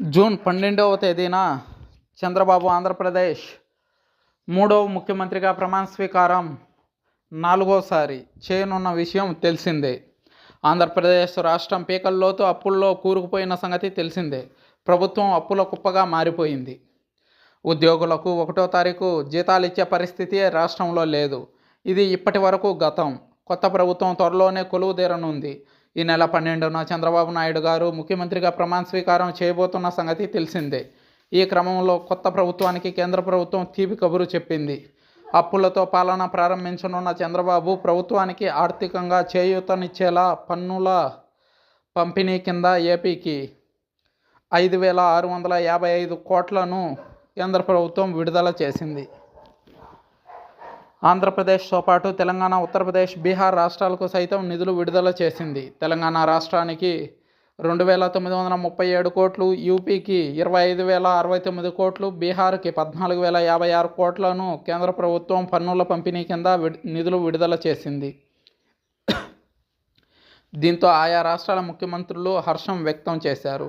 June పన్నెండవ తేదీన చంద్రబాబు ఆంధ్రప్రదేశ్ మూడవ ముఖ్యమంత్రిగా ప్రమాణ స్వీకారం నాలుగోసారి చేయనున్న విషయం తెలిసిందే. ఆంధ్రప్రదేశ్ రాష్ట్రం పీకల్లోతు అప్పుల్లో కూరుకుపోయిన సంగతి తెలిసిందే. ప్రభుత్వం అప్పుల కుప్పగా మారిపోయింది. ఉద్యోగులకు ఒకటో తారీఖు జీతాలు ఇచ్చే పరిస్థితి రాష్ట్రంలో లేదు. ఇది ఇప్పటి వరకు గతం. కొత్త ప్రభుత్వం త్వరలోనే కొలువు తీరనుంది ఈ నెల పన్నెండున చంద్రబాబు నాయుడు గారు ముఖ్యమంత్రిగా ప్రమాణ స్వీకారం చేయబోతున్న సంగతి తెలిసిందే. ఈ క్రమంలో కొత్త ప్రభుత్వానికి కేంద్ర ప్రభుత్వం తీపి కబురు చెప్పింది. అప్పులతో పాలన ప్రారంభించనున్న చంద్రబాబు ప్రభుత్వానికి ఆర్థికంగా చేయూతనిచ్చేలా పన్నుల పంపిణీ కింద ఏపీకి ఐదు వేల ఆరు వందల యాభై ఐదు కోట్లను కేంద్ర ప్రభుత్వం విడుదల చేసింది. ఆంధ్రప్రదేశ్తో పాటు తెలంగాణ ఉత్తరప్రదేశ్ బీహార్ రాష్ట్రాలకు సైతం నిధులు విడుదల చేసింది. తెలంగాణ రాష్ట్రానికి రెండు వేల తొమ్మిది వందల ముప్పై ఏడు కోట్లు యూపీకి ఇరవై ఐదు వేల అరవై తొమ్మిది కోట్లు బీహార్కి పద్నాలుగు వేల యాభై ఆరు కోట్లను కేంద్ర ప్రభుత్వం పన్నుల పంపిణీ కింద నిధులు విడుదల చేసింది. దీంతో ఆయా రాష్ట్రాల ముఖ్యమంత్రులు హర్షం వ్యక్తం చేశారు.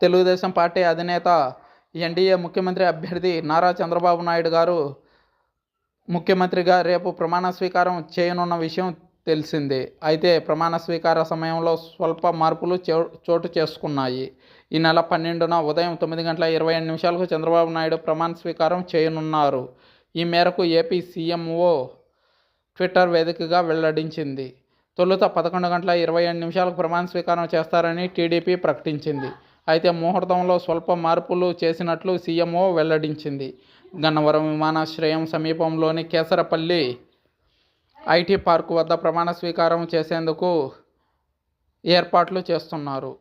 తెలుగుదేశం పార్టీ అధినేత ఎన్డీఏ ముఖ్యమంత్రి అభ్యర్థి నారా చంద్రబాబు నాయుడు గారు ముఖ్యమంత్రిగా రేపు ప్రమాణ స్వీకారం చేయనున్న విషయం తెలిసిందే. అయితే ప్రమాణ స్వీకార సమయంలో స్వల్ప మార్పులు చో- చోటు చేసుకున్నాయి. ఈ నెల పన్నెండున ఉదయం తొమ్మిది గంటల ఇరవై ఐదు నిమిషాలకు చంద్రబాబు నాయుడు ప్రమాణ స్వీకారం చేయనున్నారు. ఈ మేరకు ఏపీ సీఎంఓ ట్విట్టర్ వేదికగా వెల్లడించింది. తొలుత పదకొండు గంటల ఇరవై ఏడు నిమిషాలకు ప్రమాణ స్వీకారం చేస్తారని టీడీపీ ప్రకటించింది. అయితే ముహూర్తంలో స్వల్ప మార్పులు చేసినట్లు సీఎంఓ వెల్లడించింది. గన్నవరం విమానాశ్రయం సమీపంలోని కేసరపల్లి ఐటీ పార్కు వద్ద ప్రమాణ స్వీకారం చేసేందుకు ఏర్పాట్లు చేస్తున్నారు.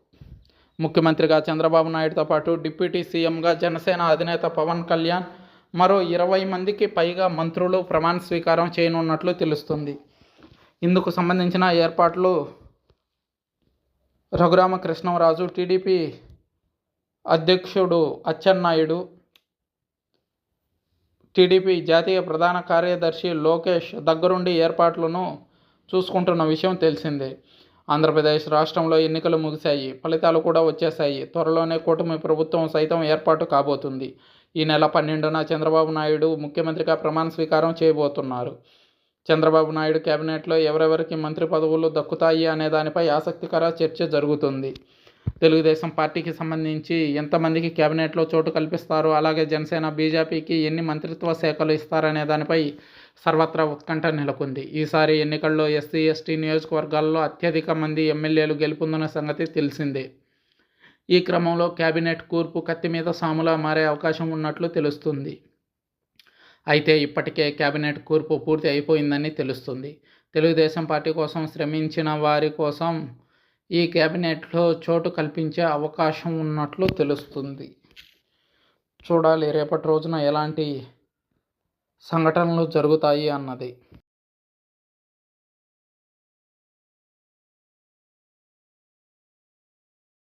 ముఖ్యమంత్రిగా చంద్రబాబు నాయుడుతో పాటు డిప్యూటీ సీఎంగా జనసేన అధినేత పవన్ కళ్యాణ్ మరో ఇరవై మందికి పైగా మంత్రులు ప్రమాణ స్వీకారం చేయనున్నట్లు తెలుస్తుంది. ఇందుకు సంబంధించిన ఏర్పాట్లు రఘురామకృష్ణరాజు టీడీపీ అధ్యక్షుడు అచ్చెన్నాయుడు టీడీపీ జాతీయ ప్రధాన కార్యదర్శి లోకేష్ దగ్గరుండి ఏర్పాట్లను చూసుకుంటున్న విషయం తెలిసిందే. ఆంధ్రప్రదేశ్ రాష్ట్రంలో ఎన్నికలు ముగిశాయి. ఫలితాలు కూడా వచ్చేశాయి. త్వరలోనే కూటమి ప్రభుత్వం సైతం ఏర్పాటు కాబోతుంది. ఈ నెల పన్నెండున చంద్రబాబు నాయుడు ముఖ్యమంత్రిగా ప్రమాణ స్వీకారం చేయబోతున్నారు. చంద్రబాబు నాయుడు కేబినెట్లో ఎవరెవరికి మంత్రి పదవులు దక్కుతాయి అనే దానిపై ఆసక్తికర చర్చ జరుగుతుంది. తెలుగుదేశం పార్టీకి సంబంధించి ఎంతమందికి కేబినెట్లో చోటు కల్పిస్తారు అలాగే జనసేన బీజేపీకి ఎన్ని మంత్రిత్వ శాఖలు ఇస్తారనే దానిపై సర్వత్రా ఉత్కంఠ నెలకొంది. ఈసారి ఎన్నికల్లో ఎస్సీ ఎస్టీ నియోజకవర్గాల్లో అత్యధిక మంది ఎమ్మెల్యేలు గెలుపొందిన సంగతి తెలిసిందే. ఈ క్రమంలో కేబినెట్ కూర్పు కత్తి మీద సాములా మారే అవకాశం ఉన్నట్లు తెలుస్తుంది. అయితే ఇప్పటికే కేబినెట్ కూర్పు పూర్తి అయిపోయిందని తెలుస్తుంది. తెలుగుదేశం పార్టీ కోసం శ్రమించిన వారి కోసం ఈ కేబినెట్లో చోటు కల్పించే అవకాశం ఉన్నట్లు తెలుస్తుంది. చూడాలి రేపటి రోజున ఎలాంటి సంఘటనలు జరుగుతాయి అన్నది.